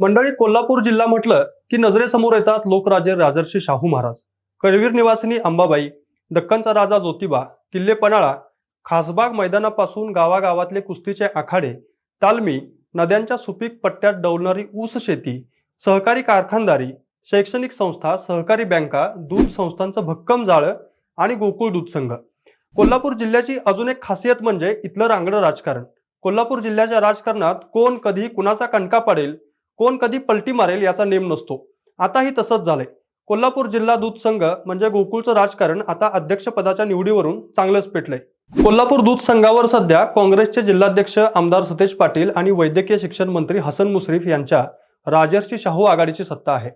मंडळी कोल्हापूर जिल्हा म्हटलं की नजरेसमोर येतात लोकराजे राजर्षी शाहू महाराज. कळवीर निवासिनी अंबाबाई दक्कनचा राजा ज्योतिबा किल्ले पन्हाळा खासबाग मैदानापासून गावागावातले कुस्तीचे आखाडे तालमी नद्यांच्या सुपीक पट्ट्यात डवलणारी ऊस शेती सहकारी कारखानदारी शैक्षणिक संस्था सहकारी बँका दूध संस्थांचं भक्कम जाळं आणि गोकुळ दूध संघ. कोल्हापूर जिल्ह्याची अजून एक खासियत म्हणजे इथलं रांगडं राजकारण. कोल्हापूर जिल्ह्याच्या राजकारणात कोण कधी कुणाचा कणका पडेल कोण कधी पलटी मारेल याचा नेम नसतो. आताही तसंच झालंय. कोल्हापूर जिल्हा दूध संघ म्हणजे गोकुळचं राजकारण आता अध्यक्षपदाच्या निवडीवरून चांगलंच पेटलंय. कोल्हापूर दूध संघावर सध्या काँग्रेसचे जिल्हाध्यक्ष आमदार सतेज पाटील आणि वैद्यकीय शिक्षण मंत्री हसन मुश्रीफ यांच्या राजर्षी शाहू आघाडीची सत्ता आहे.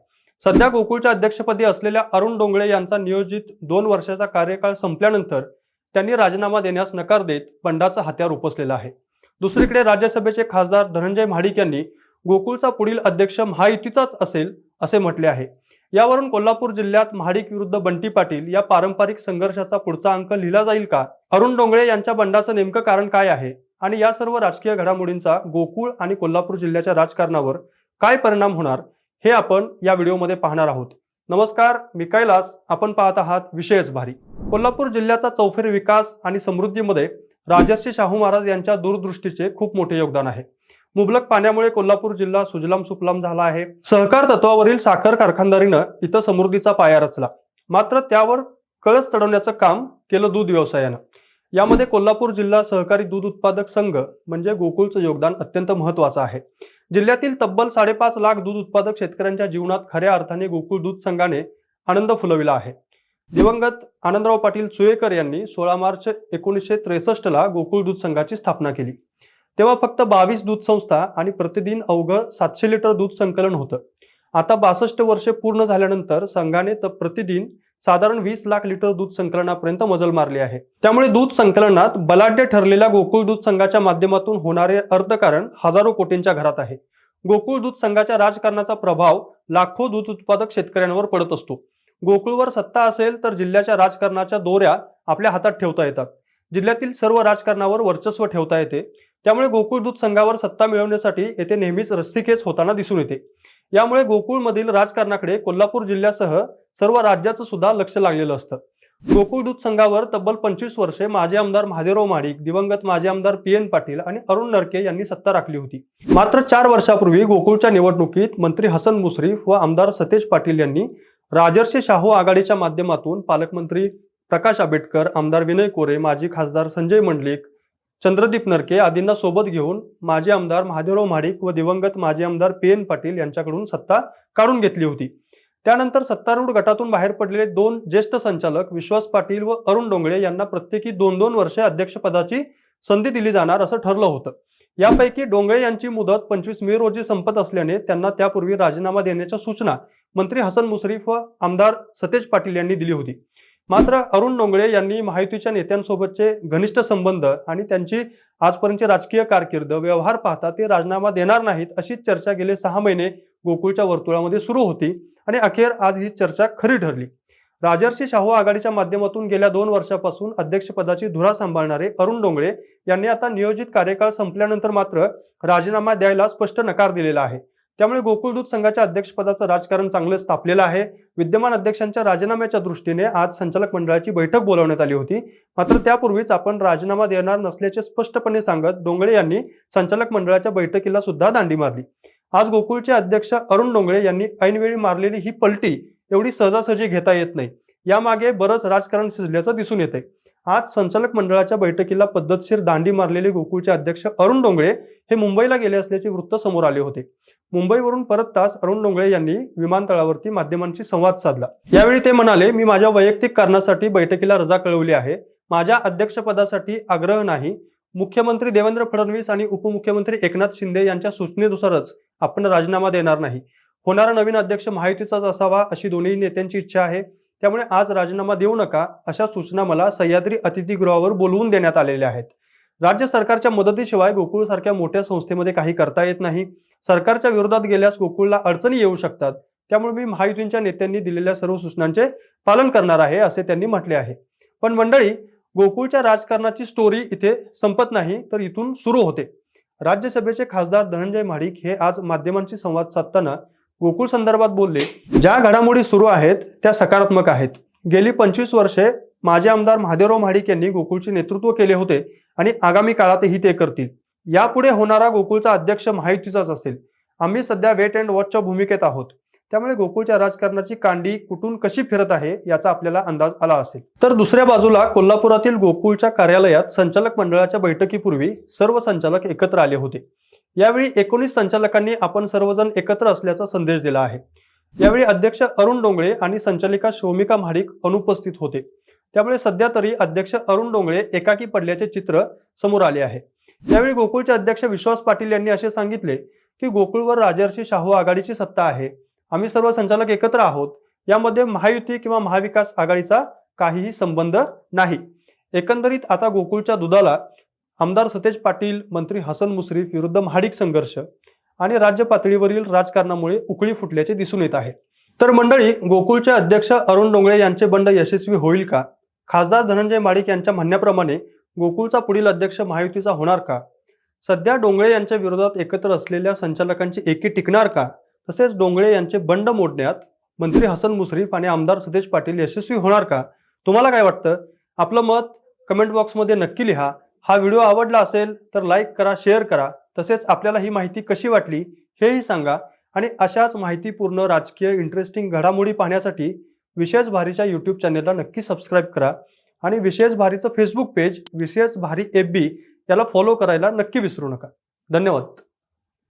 सध्या गोकुळच्या अध्यक्षपदी असलेल्या अरुण डोंगळे यांचा नियोजित दोन वर्षाचा कार्यकाळ संपल्यानंतर त्यांनी राजीनामा देण्यास नकार देत बंडाचं हत्यार उपसलेलं आहे. दुसरीकडे राज्यसभेचे खासदार धनंजय महाडिक यांनी गोकुळचा पुढील अध्यक्ष महायुतीचाच असेल असे म्हटले आहे. यावरून कोल्हापूर जिल्ह्यात महाडिक विरुद्ध बंटी पाटील या पारंपरिक संघर्षाचा पुढचा अंक लिहिला जाईल का? अरुण डोंगळे यांच्या बंडाचं नेमकं कारण काय आहे? आणि या सर्व राजकीय घडामोडींचा गोकुळ आणि कोल्हापूर जिल्ह्याच्या राजकारणावर काय परिणाम होणार? हे आपण या व्हिडिओमध्ये पाहणार आहोत. नमस्कार मी कैलास. आपण पाहत आहात विषयच भारी. कोल्हापूर जिल्ह्याचा चौफेर विकास आणि समृद्धीमध्ये राजर्षी शाहू महाराज यांच्या दूरदृष्टीचे खूप मोठे योगदान आहे. मुबलक पाण्यामुळे कोल्हापूर जिल्हा सुजलाम सुफलाम झाला आहे. सहकार तत्वावरील साखर कारखानदारीनं इथं समृद्धीचा पाया रचला. मात्र त्यावर कळस चढवण्याचं काम केलं दूध व्यवसायानं. यामध्ये कोल्हापूर जिल्हा सहकारी दूध उत्पादक संघ म्हणजे गोकुळचं योगदान अत्यंत महत्वाचं आहे. जिल्ह्यातील तब्बल साडेपाच लाख दूध उत्पादक शेतकऱ्यांच्या जीवनात खऱ्या अर्थाने गोकुळ दूध संघाने आनंद फुलविला आहे. दिवंगत आनंदराव पाटील चुयेकर यांनी सोळा मार्च एकोणीसशे त्रेसष्टला गोकुळ दूध संघाची स्थापना केली. तेव्हा फक्त बावीस दूध संस्था आणि प्रतिदिन अवघं सातशे लिटर दूध संकलन होतं. आता बासष्ट वर्षे पूर्ण झाल्यानंतर संघाने तर प्रतिदिन साधारण वीस लाख लिटर दूध संकलनापर्यंत मजल मारली आहे. त्यामुळे दूध संकलनात बलाढ्य ठरलेल्या गोकुळ दूध संघाच्या माध्यमातून होणारे अर्थकारण हजारो कोटींच्या घरात आहे. गोकुळ दूध संघाच्या राजकारणाचा प्रभाव लाखो दूध उत्पादक शेतकऱ्यांवर पडत असतो. गोकुळवर सत्ता असेल तर जिल्ह्याच्या राजकारणाच्या दोऱ्या आपल्या हातात ठेवता येतात. जिल्ह्यातील सर्व राजकारणावर वर्चस्व ठेवता येते. त्यामुळे गोकुळ दूध संघावर सत्ता मिळवण्यासाठी येथे नेहमीच रस्सीखेच होताना दिसून येते. यामुळे गोकुळमधील राजकारणाकडे कोल्हापूर जिल्ह्यासह सर्व राज्याचं सुद्धा लक्ष लागलेलं असतं. गोकुळ दूध संघावर तब्बल पंचवीस वर्षे माजी आमदार महादेवराव माडिक दिवंगत माजी आमदार पी एन पाटील आणि अरुण नरके यांनी सत्ता राखली होती. मात्र चार वर्षापूर्वी गोकुळच्या निवडणुकीत मंत्री हसन मुश्रीफ व आमदार सतेज पाटील यांनी राजर्षी शाहू आघाडीच्या माध्यमातून पालकमंत्री प्रकाश आंबेडकर आमदार विनय कोरे माजी खासदार संजय मंडलिक चंद्रदीप नरके आदींना सोबत घेऊन माजी आमदार महादेवराव महाडिक व दिवंगत माजी आमदार पी एन पाटील यांच्याकडून सत्ता काढून घेतली होती. त्यानंतर सत्तारूढ गटातून बाहेर पडलेले दोन ज्येष्ठ संचालक विश्वास पाटील व अरुण डोंगळे यांना प्रत्येकी दोन दोन वर्षे अध्यक्षपदाची संधी दिली जाणार असं ठरलं होतं. यापैकी डोंगळे यांची मुदत पंचवीस मे रोजी संपत असल्याने त्यांना त्यापूर्वी राजीनामा देण्याच्या सूचना मंत्री हसन मुश्रीफ व आमदार सतेज पाटील यांनी दिली होती. मात्र अरुण डोंगळे यांनी महायुतीच्या नेत्यांसोबतचे घनिष्ठ संबंध आणि त्यांची आजपर्यंतची राजकीय कारकीर्द व्यवहार पाहता ते राजीनामा देणार नाहीत अशीच चर्चा गेले सहा महिने गोकुळच्या वर्तुळामध्ये सुरू होती आणि अखेर आज ही चर्चा खरी ठरली. राजर्षी शाहू आघाडीच्या माध्यमातून गेल्या दोन वर्षापासून अध्यक्षपदाची धुरा सांभाळणारे अरुण डोंगळे यांनी आता नियोजित कार्यकाळ संपल्यानंतर मात्र राजीनामा द्यायला स्पष्ट नकार दिलेला आहे. त्यामुळे गोकुळ दूध संघाच्या अध्यक्षपदाचं राजकारण चांगलंच तापलेलं आहे. विद्यमान अध्यक्षांच्या राजीनाम्याच्या दृष्टीने आज संचालक मंडळाची बैठक बोलावण्यात आली होती. मात्र त्यापूर्वीच आपण राजीनामा देणार नसल्याचे स्पष्टपणे सांगत डोंगळे यांनी संचालक मंडळाच्या बैठकीला सुद्धा दांडी मारली. आज गोकुळचे अध्यक्ष अरुण डोंगळे यांनी ऐनवेळी मारलेली ही पलटी एवढी सहजासहजी घेता येत नाही. यामागे बरंच राजकारण शिजल्याचं दिसून येते आज संचालक मंडळाच्या बैठकीला पद्धतशीर दांडी मारलेले गोकुळचे अध्यक्ष अरुण डोंगळे हे मुंबईला गेले असल्याचे वृत्त समोर आले होते. मुंबईवरून परतताच अरुण डोंगळे यांनी विमानतळावरती माध्यमांशी संवाद साधला. यावेळी ते म्हणाले मी माझ्या वैयक्तिक कारणासाठी बैठकीला रजा कळवली आहे. माझ्या अध्यक्षपदासाठी आग्रह नाही. मुख्यमंत्री देवेंद्र फडणवीस आणि उपमुख्यमंत्री एकनाथ शिंदे यांच्या सूचनेनुसारच आपण राजीनामा देणार नाही. होणारा नवीन अध्यक्ष महायुतीचाच असावा अशी दोन्ही नेत्यांची इच्छा आहे. त्यामुळे आज राजीनामा देऊ नका अशा सूचना मला सह्याद्री अतिथीगृहावर बोलवून देण्यात आलेल्या आहेत. राज्य सरकारच्या मदतीशिवाय गोकुळ सारख्या मोठ्या संस्थेमध्ये काही करता येत नाही. सरकारच्या विरोधात गेल्यास गोकुळला अडचणी येऊ शकतात. त्यामुळे मी महायुतींच्या नेत्यांनी दिलेल्या सर्व सूचनांचे पालन करणार आहे असे त्यांनी म्हटले आहे. पण मंडळी गोकुळच्या राजकारणाची स्टोरी इथे संपत नाही तर इथून सुरू होते. राज्यसभेचे खासदार धनंजय महाडिक हे आज माध्यमांशी संवाद साधताना गोकुळ संदर्भात बोलले ज्या घडामोडी सुरू आहेत त्या सकारात्मक आहेत. गेली पंचवीस वर्षे माजी आमदार महादेवराव महाडिक यांनी गोकुळचे नेतृत्व केले होते आणि आगामी काळातही ते करतील. यापुढे होणारा गोकुळचा अध्यक्ष महायुतीचाच असेल. आम्ही सध्या वेट अँड वॉचच्या भूमिकेत आहोत. त्यामुळे गोकुळच्या राजकारणाची कांडी कुठून कशी फिरत आहे याचा आपल्याला अंदाज आला असेल. तर दुसऱ्या बाजूला कोल्हापुरातील गोकुळच्या कार्यालयात संचालक मंडळाच्या बैठकीपूर्वी सर्व संचालक एकत्र आले होते. यावेळी एकोणीस संचालकांनी आपण सर्वजण एकत्र असल्याचा संदेश दिला आहे. यावेळी अध्यक्ष अरुण डोंगळे आणि संचालिका शोमिका महाडिक अनुपस्थित होते. त्यामुळे सध्या तरी अध्यक्ष अरुण डोंगळे एकाकी पडल्याचे चित्र समोर आले आहे. यावेळी गोकुळचे अध्यक्ष विश्वास पाटील यांनी असे सांगितले की गोकुळवर राजर्षी शाहू आघाडीची सत्ता आहे. आम्ही सर्व संचालक एकत्र आहोत. यामध्ये महायुती किंवा महाविकास आघाडीचा काहीही संबंध नाही. एकंदरीत आता गोकुळच्या दुधाला आमदार सतेज पाटील मंत्री हसन मुश्रीफ विरुद्ध महाडिक संघर्ष आणि राज्य पातळीवरील राजकारणामुळे उकळी फुटल्याचे दिसून येत आहे. तर मंडळी गोकुळचे अध्यक्ष अरुण डोंगळे यांचे बंड यशस्वी होईल का? खासदार धनंजय माडिक यांच्या म्हणण्याप्रमाणे गोकुळचा पुढील अध्यक्ष महायुतीचा होणार का? सध्या डोंगळे यांच्या विरोधात एकत्र असलेल्या संचालकांची एकी टिकणार का? तसेच डोंगळे यांचे बंड मोडण्यात मंत्री हसन मुश्रीफ आणि आमदार सतेज पाटील यशस्वी होणार का? तुम्हाला काय वाटतं? आपलं मत कमेंट बॉक्समध्ये नक्की लिहा. हा व्हिडिओ आवडला असेल तर लाईक करा शेअर करा. तसेच आपल्याला ही माहिती कशी वाटली हेही सांगा आणि अशाच माहितीपूर्ण राजकीय इंटरेस्टिंग घडामोडी पाहण्यासाठी विशेष भारीच्या यूट्यूब चॅनेलला नक्की सबस्क्राईब करा आणि विशेष भारीचं फेसबुक पेज विशेष भारी एफ बी याला फॉलो करायला नक्की विसरू नका. धन्यवाद.